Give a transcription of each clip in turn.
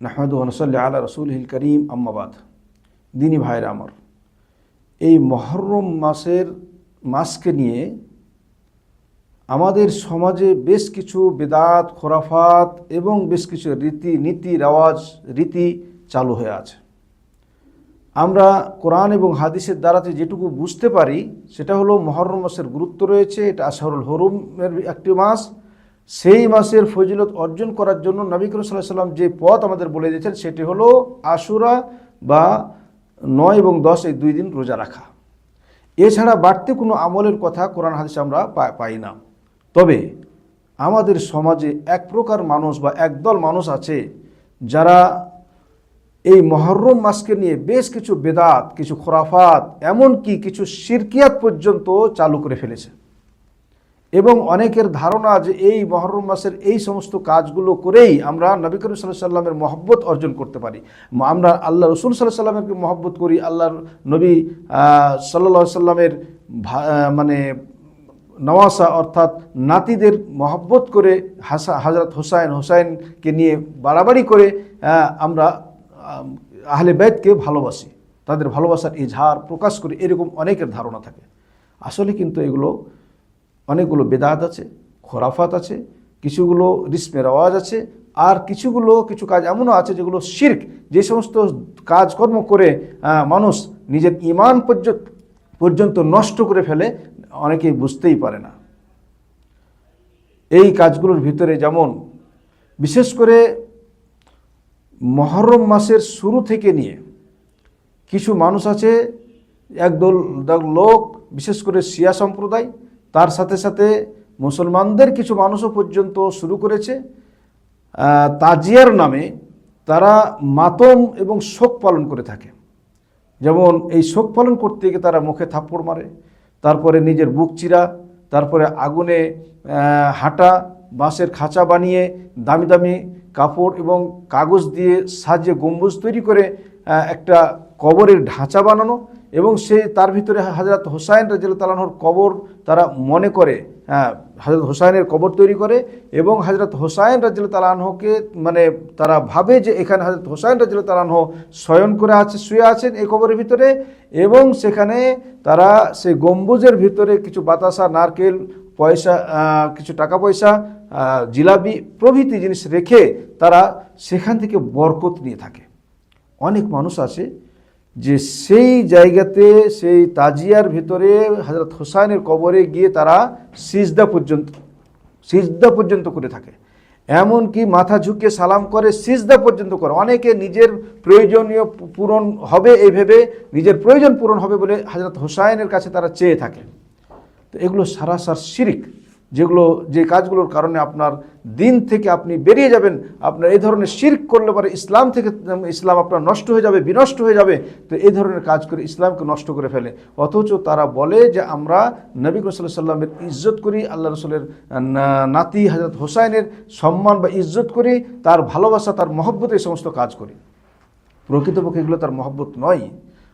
নাহমদ ওনসল্লা আল্লাহ রসুল হিল করিম আম্মাবাদ দিনী ভাইরা আমার, এই মহরম মাসের মাসকে নিয়ে আমাদের সমাজে বেশ কিছু বেদাত, খোরাফাত এবং বেশ কিছু রীতি, নীতি, রেওয়াজ, রীতি চালু হয়ে আছে। আমরা কোরআন এবং হাদিসের দ্বারাতে যেটুকু বুঝতে পারি, সেটা হলো মহরম মাসের গুরুত্ব রয়েছে, এটা আশারুল হরুমের একটি মাস সেই মাসের ফজিলত অর্জন করার জন্য নবী করিম সাল্লাহ সাল্লাম যে পথ আমাদের বলে দিয়েছেন, সেটি হলো আশুরা বা নয় এবং দশ এই দুই দিন রোজা রাখা। এছাড়া বাড়তি কোনো আমলের কথা কোরআন হাদিসে আমরা পাই না। তবে আমাদের সমাজে এক প্রকার মানুষ বা একদল মানুষ আছে যারা এই মহরম মাসকে নিয়ে বেশ কিছু বেদাত, কিছু খোরাফাত, এমনকি কিছু শিরকিয়াত পর্যন্ত চালু করে ফেলেছে। এবং অনেকের ধারণা যে এই মহরম মাসের এই সমস্ত কাজগুলো করেই আমরা নবী করিম সাল্লাহ সাল্লামের মহব্বত অর্জন করতে পারি। আমরা আল্লাহ রসুল সাল্লাহ সাল্লামের মহব্বত করি, আল্লাহর নবী সাল্লাহ সাল্লামের মানে নওয়াসা অর্থাৎ নাতিদের মহব্বত করে হাসা হজরত হোসাইন, হোসাইনকে নিয়ে বাড়াবাড়ি করে আমরা আহলে বেদকে ভালোবাসি। তাদের ভালোবাসার ইজহার প্রকাশ করি, এরকম অনেকের ধারণা থাকে। আসলে কিন্তু এগুলো অনেকগুলো বেদাত আছে, খোরাফাত আছে, কিছুগুলো রিসমের আওয়াজ আছে, আর কিছুগুলো কিছু কাজ এমনও আছে যেগুলো শির্ক, যে সমস্ত কাজকর্ম করে মানুষ নিজের ইমান পর্যন্ত নষ্ট করে ফেলে অনেকেই বুঝতেই পারে না। এই কাজগুলোর ভিতরে যেমন, বিশেষ করে মহরম মাসের শুরু থেকে নিয়ে, কিছু মানুষ আছে, একদল দল লোক, বিশেষ করে শিয়া সম্প্রদায় তার সাথে সাথে মুসলমানদের কিছু মানুষও পর্যন্ত শুরু করেছে। তাজিয়ার নামে তারা মাতম এবং শোক পালন করে থাকে। যেমন এই শোক পালন করতে গিয়ে তারা মুখে থাপ্পড় মারে, তারপরে নিজের বুক চিরা, তারপরে আগুনে হাঁটা, বাঁশের খাঁচা বানিয়ে দামি দামি কাপড় এবং কাগজ দিয়ে সাজিয়ে গম্বুজ তৈরি করে একটা কবরের ঢাঁচা বানানো এবং সে তার ভিতরে হাজরত হোসাইন রাজিল তালাহর কবর তারা মনে করে হ্যাঁ হজরত হোসাইনের কবর তৈরি করে এবং হজরত হোসাইন রাজিল তালাহকে মানে তারা ভাবে যে এখানে হজরত হোসাইন রাজিল তালাহ শয়ন করে আছে, শুয়ে আছেন এই কবরের ভিতরে এবং সেখানে তারা সেই গম্বুজের ভিতরে কিছু বাতাসা, নারকেল, পয়সা কিছু টাকা পয়সা জিলাপি প্রভৃতি জিনিস রেখে তারা সেখান থেকে বরকত নিয়ে থাকে। অনেক মানুষ আছে যে সেই জায়গাতে, সেই তাজিয়ার ভিতরে হজরত হোসাইনের কবরে গিয়ে তারা সিজদা পর্যন্ত সিজদা পর্যন্ত করে থাকে। এমনকি মাথা ঝুঁকে সালাম করে, সিজদা পর্যন্ত করে। অনেকে নিজের প্রয়োজনীয় পূরণ হবে এই ভেবে, নিজের প্রয়োজন পূরণ হবে বলে হজরত হোসাইনের কাছে তারা চেয়ে থাকে। তো এগুলো সারাসার শিরিক। যেগুলো, যে কাজগুলোর কারণে আপনার দিন থেকে আপনি বেরিয়ে যাবেন, আপনার এই ধরনের শির্ক করলে পরে ইসলাম থেকে, ইসলাম আপনার নষ্ট হয়ে যাবে, বিনষ্ট হয়ে যাবে, তো এই ধরনের কাজ করে ইসলামকে নষ্ট করে ফেলে। অথচ তারা বলে যে আমরা নবী সাল্লাহ সাল্লামের ইজ্জত করি, আল্লাহ রসুলের নাতি হজরত হোসাইনের সম্মান বা ইজ্জত করি, তার ভালোবাসা, তার মহব্বত, এই সমস্ত কাজ করি। প্রকৃতপক্ষে এগুলো তার মহব্বত নয়।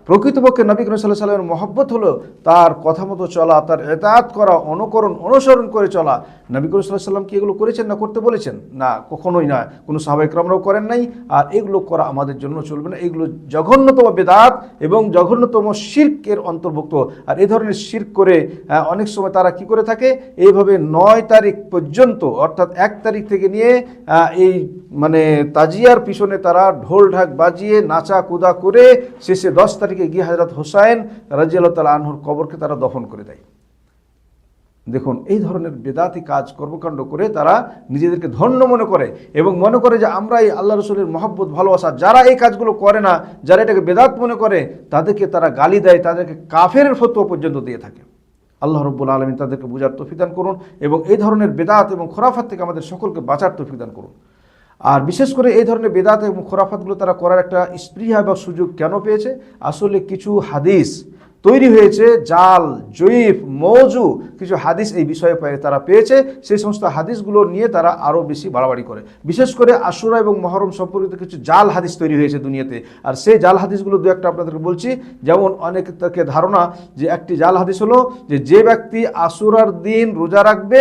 প্রকৃতপক্ষে নবী করিম সাল্লাহ সাল্লামের মহব্বত হলো তার কথা মতো চলা, তার এতায়াত করা, অনুকরণ, অনুসরণ করে চলা। নবী করিম সাল্লাহ সাল্লাম কি এগুলো করেছেন না করতে বলেছেন? না, কখনোই না। কোনো সাহাবাইকরামরাও করেন নাই। আর এগুলো করা আমাদের জন্য চলবে না। এগুলো জঘন্যতম বেদাত এবং জঘন্যতম শির্কের অন্তর্ভুক্ত। আর এ ধরনের শির্ক করে অনেক সময় তারা কি করে থাকে? এইভাবে নয় তারিখ পর্যন্ত, অর্থাৎ এক তারিখ থেকে নিয়ে এই মানে তাজিয়ার পিছনে তারা ঢোল ঢাক বাজিয়ে নাচা কুদা করে শেষে দশ তারিখে গিয়ে হজরত হোসাইন রাজিয়াল্লাহ তালা আনহুর কবরকে তারা দফন করে দেয়। দেখুন, এই ধরনের বেদাতি কাজ কর্মকাণ্ড করে তারা নিজেদেরকে ধন্য মনে করে এবং মনে করে যে আমরা এই আল্লাহ রসুলের মহব্বত, ভালোবাসা, যারা এই কাজগুলো করে না, যারা এটাকে বেদাত মনে করে, তাদেরকে তারা গালি দেয়, তাদেরকে কাফের ফতোয়া পর্যন্ত দিয়ে থাকে। আল্লাহ রব্বুল আলমী তাদেরকে বোঝার তফিদান করুন এবং এই ধরনের বেদাত এবং খোরাফাত থেকে আমাদের সকলকে বাঁচার তফিদান করুন। আর বিশেষ করে এই ধরনের বেদাত এবং খোরাফাতগুলো তারা করার একটা স্পৃহা বা সুযোগ কেন পেয়েছে? আসলে কিছু হাদিস তৈরি হয়েছে, জাল, জয়ীফ, মৌজু কিছু হাদিস এই বিষয়ে তারা পেয়েছে। সেই সমস্ত হাদিসগুলো নিয়ে তারা আরও বেশি বাড়াবাড়ি করে। বিশেষ করে আশুরা এবং মহরম সম্পর্কিত কিছু জাল হাদিস তৈরি হয়েছে দুনিয়াতে। আর সেই জাল হাদিসগুলো দু একটা আপনাদেরকে বলছি। যেমন অনেক তাকে ধারণা যে একটি জাল হাদিস হলো যে যে ব্যক্তি আশুরার দিন রোজা রাখবে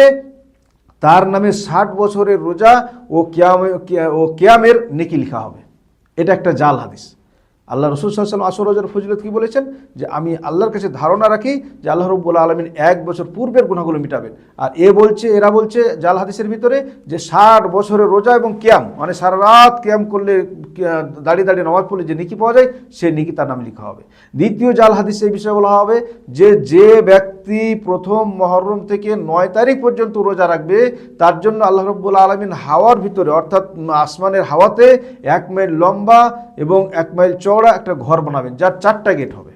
তার নামে ষাট বছরের রোজা ও কিয়ামে, কিয়া- ও কিয়ামের নেকি লেখা হবে। এটা একটা জাল হাদিস। আল্লাহ রসুল সাল্লাম আসর রোজার ফজিলত কি বলেছেন? যে আমি আল্লাহর কাছে ধারণা রাখি যে আল্লাহ রব্বুল আলমিন এক বছর পূর্বের গুণাগুলো মিটাবেন। আর এ বলছে, এরা বলছে জাল হাদিসের ভিতরে যে ষাট বছরের রোজা এবং ক্যাম মানে সারা রাত ক্যাম করলে দাঁড়িয়ে দাঁড়িয়ে নামাজ পড়লে যে নিকি পাওয়া যায়, সে নিকি তার নামে লেখা হবে। দ্বিতীয় জাল হাদিসে এই বিষয়ে বলা হবে যে যে ব্যক্তি প্রথম মহরম থেকে নয় তারিখ পর্যন্ত রোজা রাখবে, তার জন্য আল্লাহ রব্বুল আলমিন হাওয়ার ভিতরে, অর্থাৎ আসমানের হাওয়াতে এক মাইল লম্বা এবং এক মাইল চওড়া একটা ঘর বানাবেন, যার চারটা গেট হবে।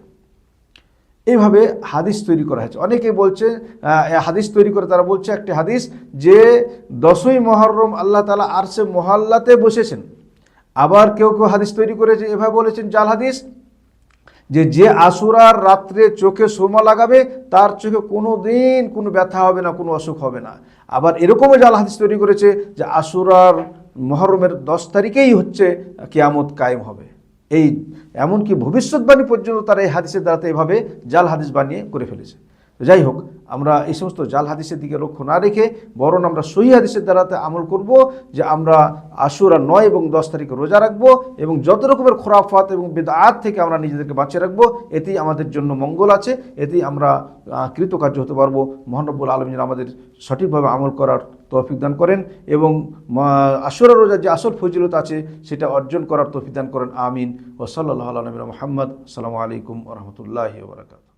এইভাবে হাদিস তৈরি করা হয়েছে। অনেকে বলছে হাদিস তৈরি করে তারা বলছে একটি হাদিস যে দশই মহরম আল্লাহ তালা আরশে মহল্লাতে বসেছেন। আবার কেউ কেউ হাদিস তৈরি করেছে, এভাবে বলেছেন, জাল হাদিস যে যে আসুরার রাত্রে চোখে সোমা লাগাবে, তার চোখে কোনো দিন কোনো ব্যথা হবে না, কোনো অসুখ হবে না। আবার এরকমও জাল হাদিস তৈরি করেছে যে আসুরার মহরমের দশ তারিখেই হচ্ছে কিয়ামত কায়েম হবে। এই এমনকি ভবিষ্যৎবাণী পর্যন্ত তারা এই হাদিসের দ্বারাতে এভাবে জাল হাদিস বানিয়ে করে ফেলেছে। যাই হোক আমরা এই সমস্ত জাল হাদিসের দিকে লক্ষ্য না রেখে, বরং আমরা সহি হাদিসের দ্বারাতে আমল করব যে আমরা আশুরা নয় এবং দশ তারিখে রোজা রাখব এবং যত রকমের খোরাফাত এবং বেদাত থেকে আমরা নিজেদেরকে বাঁচিয়ে রাখব, এতেই আমাদের জন্য মঙ্গল আছে, এতেই আমরা কৃতকার্য হতে পারব। মহানব্বুল আলমিন আমাদের সঠিকভাবে আমল করার তৌফিক দান করেন এবং আশুরা রোজার যে আসল ফজিলত আছে, সেটা অর্জন করার তৌফিক দান করেন। আমিন। ও সাল্লাহ আলমিন মোহাম্মদ। আসসালামু আলাইকুম রহমতুল্লাহ বরাকাত